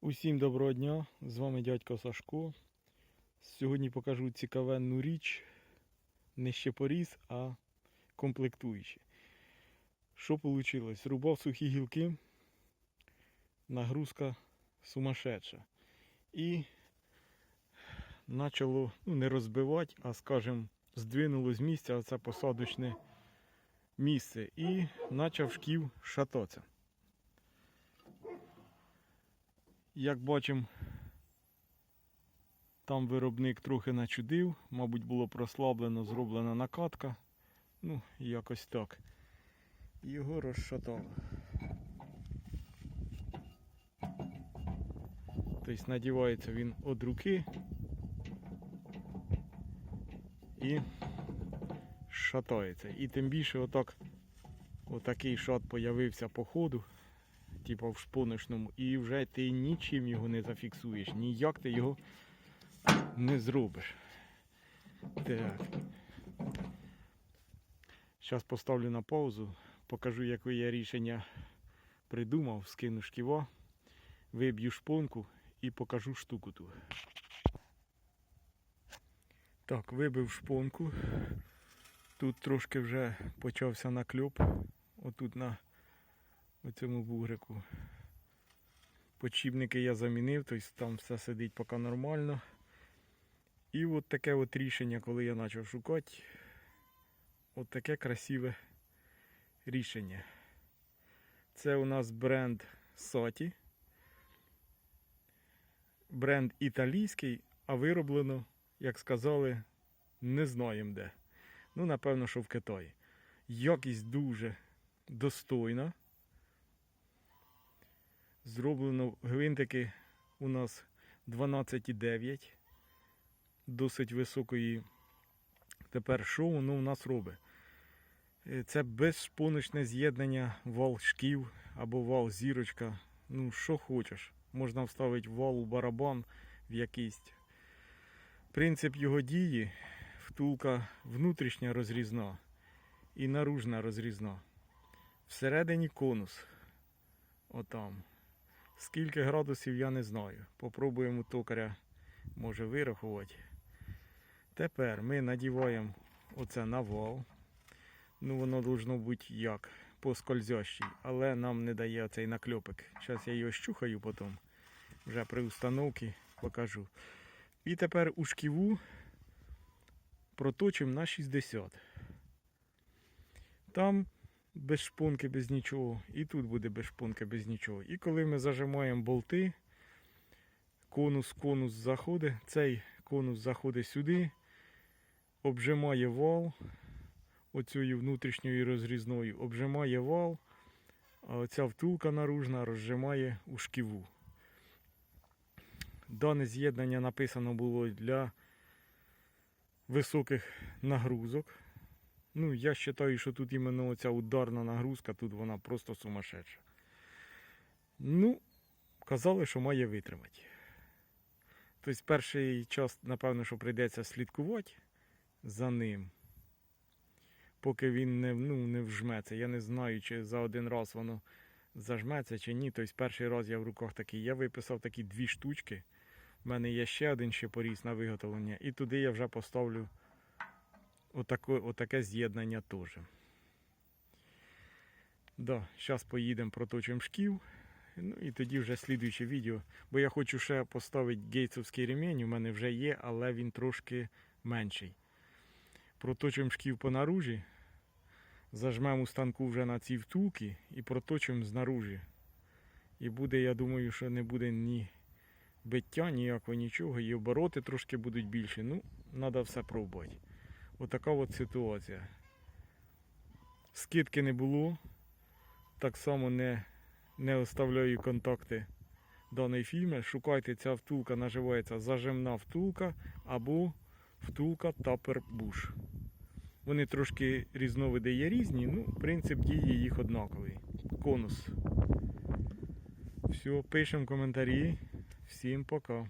Усім доброго дня! З вами дядько Сашко. Сьогодні покажу цікавенну річ. Не ще поріз, а комплектуючі. Що вийшло? Рубав сухі гілки, нагрузка сумасшедша. І почало ну, не розбивати, а скажімо, здвинуло з місця це посадочне місце. І почав шків шататися. Як бачимо, там виробник трохи начудив, мабуть, було прослаблено, зроблена накатка. Ну, якось так. Його розшатало. Тобто надівається він від руки і шатається. І тим більше отак, отакий шат появився по ходу типу в шпоночному, і вже ти нічим його не зафіксуєш, ніяк ти його не зробиш. Так. Зараз поставлю на паузу, покажу, яке я рішення придумав, скину шківа, виб'ю шпонку і покажу штуку ту. Так, вибив шпонку. Тут трошки вже почався накльоп. Отут на у цьому бугрику. Почіпники я замінив, тобто там все сидить поки нормально. І от таке от рішення, коли я почав шукати, от таке красиве рішення. Це у нас бренд Саті. Бренд італійський, а вироблено, як сказали, не знаємо де. Ну, напевно, що в Китаї. Якість дуже достойна. Зроблено гвинтики у нас 12,9. Досить високої. Тепер що воно у нас робить? Е, Це безшпоночне з'єднання вал шків або вал зірочка. Ну, що хочеш. Можна вставити вал у барабан в якийсь. Принцип його дії втулка внутрішня розрізна і наружна розрізна. Всередині конус. Отам. Скільки градусів я не знаю. Попробуємо токаря може вирахувати. Тепер ми надіваємо оце на вал. Ну воно должно бути як по скользящій, але нам не дає цей накльопик. Зараз я його щухаю потім. Вже при установці покажу. І тепер у шківу проточимо на 60. Там без шпонки, без нічого. І тут буде без шпонки, без нічого. І коли ми зажимаємо болти, конус, конус заходить, цей конус заходить сюди, обжимає вал оцією внутрішньою розрізною, обжимає вал, а оця втулка наружна розжимає у шківу. Дане з'єднання написано було для високих нагрузок. Ну, я вважаю, що тут іменно оця ударна нагрузка, тут вона просто сумасшедша. Ну, казали, що має витримати. Тобто перший час, напевно, що прийдеться слідкувати за ним, поки він не, ну, не вжметься. Я не знаю, чи за один раз воно зажметься чи ні. Тобто перший раз я в руках такий. Я виписав такі дві штучки. У мене є ще один ще поріз на виготовлення. І туди я вже поставлю отаке, отаке з'єднання теж. Да, зараз поїдемо проточимо шків. Ну і тоді вже слідуюче відео. Бо я хочу ще поставити гейтсовський ремінь, у мене вже є, але він трошки менший. Проточимо шків по наружі, зажмемо у станку вже на ці втулки і проточимо знаружі. І буде, я думаю, що не буде ні биття, ніякого нічого, і обороти трошки будуть більші. Ну, треба все пробувати. Отака от ситуація. Скидки не було. Так само не, не оставляю контакти даної фірми. Шукайте, ця втулка називається зажимна втулка або втулка Bush. Вони трошки різновиди є різні, ну, принцип дії їх однаковий. Конус. Все, пишемо коментарі. Всім пока.